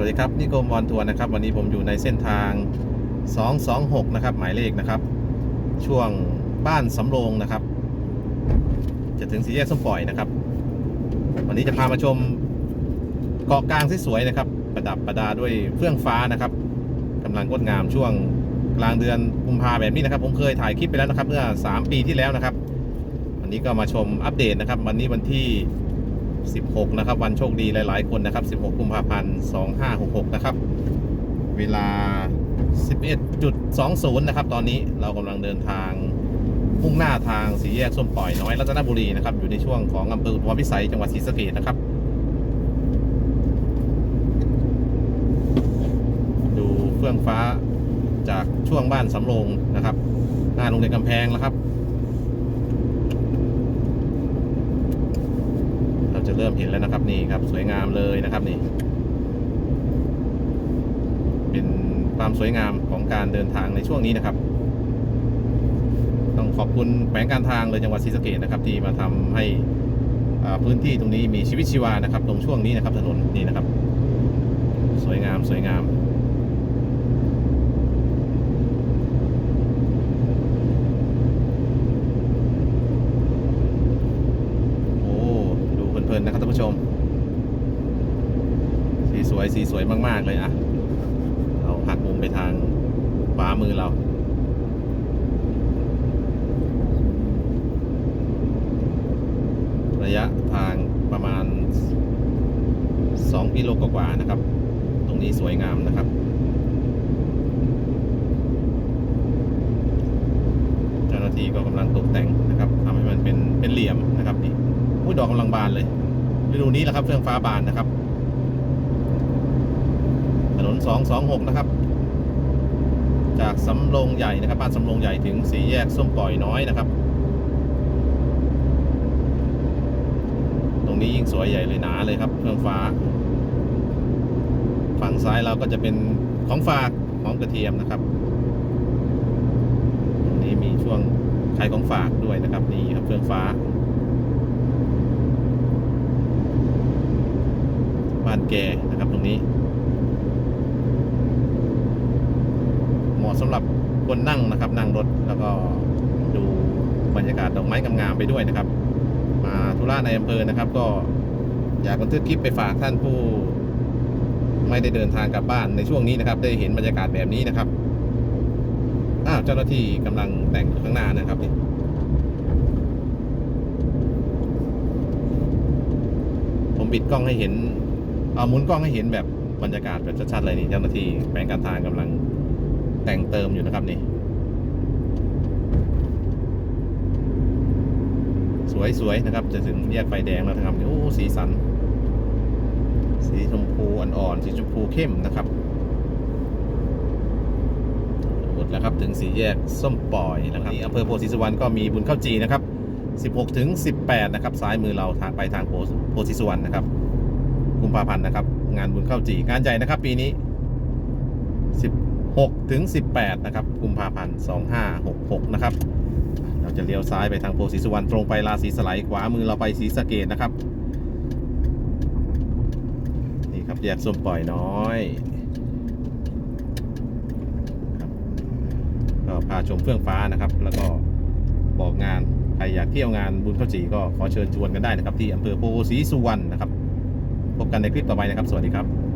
วัสดีครับนิคมวอนทัวร์นะครับวันนี้ผมอยู่ในเส้นทาง 226 นะครับ หมายเลขนะครับ ช่วงบ้านสำโรงนะครับ จะถึงสี่แยกส้มปล่อยนะครับ วันนี้จะพามาชมเกาะกลางที่สวยนะครับ ประดับประดาด้วยเฟื่องฟ้านะครับกำลังงดงามช่วงกลางเดือนกุมภาแบบนี้นะครับ ผมเคยถ่ายคลิปไปแล้วนะครับ เมื่อ 3 ปีที่แล้วนะครับ วันนี้ก็มาชมอัปเดตนะครับ วันนี้วันที่ 16 นะครับ วันโชคดีหลาย ๆ คนนะครับ 16 กุมภาพันธ์ 2566 นะครับ เวลา 11.20 นะครับ ตอนนี้เรากำลังเดินทางมุ่งหน้าทางสีแยกส้มปล่อยน้อยรัตนบุรีนะครับ อยู่ในช่วงของอำเภออุทมพิสัยจังหวัดศรีสะเกษนะครับ ดูเฟื่องฟ้าจากช่วงบ้านสำโรงนะครับ หน้าโรงเรียนกำแพงแล้วครับ เราจะเริ่มเห็นแล้วนะครับนี่ครับ สวยงามเลยนะครับนี่ เป็นความสวยงามของการเดินทางในช่วงนี้นะครับ ต้องขอบคุณแผงการทางเลยจังหวัดศรีสะเกดนะครับ ที่มาทำให้พื้นที่ตรงนี้มีชีวิตชีวานะครับ ตรงช่วงนี้นะครับถนนนี่นะครับ สวยงามสวยงาม โอ้ดูเพลินๆนะครับท่าน ผู้ชม สีสวยสีสวยมากๆเลยอะ เราหักมุมไปทางขวามือเรา ระยะทางประมาณ 2 กิโลกว่าๆนะครับ ตรงนี้สวยงามนะครับเจ้าหน้าที่ก็กำลังตกแต่งนะครับทำให้มันเป็นเป็นเหลี่ยมนะครับนี่ดอกกำลังบานเลย ฤดูนี้แหละครับเฟื่องฟ้าบานนะครับ ถนน 226 นะครับ จากสำโรงใหญ่นะครับบ้านสำโรงใหญ่ถึงสี่แยกส้มปล่อยน้อยนะครับ ตรงนี้ยิ่งสวยใหญ่เลยหนาเลยครับเครื่องฟ้า ฝั่งซ้ายเราก็จะเป็นของฝากของกระเทียมนะครับตรงนี้มีช่วงขายของฝากด้วยนะครับนี่ครับเครื่องฟ้า บ้านแกนะครับตรงนี้ เหมาะสำหรับคนนั่งนะครับ นั่งรถแล้วก็ดูบรรยากาศดอกไม้งามๆไปด้วยนะครับ มาธุระในอำเภอนะครับ ก็อยากบันทึกคลิปไปฝากท่านผู้ ไม่ได้เดินทางกลับบ้านในช่วงนี้นะครับ ได้เห็นบรรยากาศแบบนี้นะครับอ้าวเจ้าหน้าที่กำลังแต่งอยู่ข้างหน้านะครับนี่ผมบิดกล้องให้เห็น เอาหมุนกล้องให้เห็นแบบบรรยากาศแบบชัดๆเลยนี่เจ้าหน้าที่แปลงการทางกำลังแต่งเติมอยู่นะครับนี่สวยๆนะครับ จะถึงแยกไฟแดงแล้วนะครับโอ้สีสัน สีชมพูอ่อนๆสีชมพูเข้มนะครับหมดแล้วครับถึงสีแยกส้มปล่อยนะครับที่อำเภอโพธิสุวรรณก็มีบุญข้าวจีนะครับ 16ถึง18 นะครับซ้ายมือเราทางไปทางโพโพธิสุวรรณนะครับ กุมภาพันธ์นะครับ งานบุญข้าวจีงานใหญ่นะครับ ปีนี้ 16 ถึง 18 นะครับ กุมภาพันธ์ 2566 นะครับ เราจะเลี้ยวซ้ายไปทางโพธิสุวรรณตรงไปราศีสไลด์ขวามือเราไปศรีสะเกดนะครับ นี่ครับแยกส้มปล่อยน้อยก็พาชมเฟื่องฟ้านะครับ แล้วก็บอกงานใครอยากเที่ยวงานบุญข้าวจีก็ขอเชิญชวนกันได้นะครับ ที่อำเภอโพธิสุวรรณนะครับ พบกันในคลิปต่อไปนะครับ สวัสดีครับ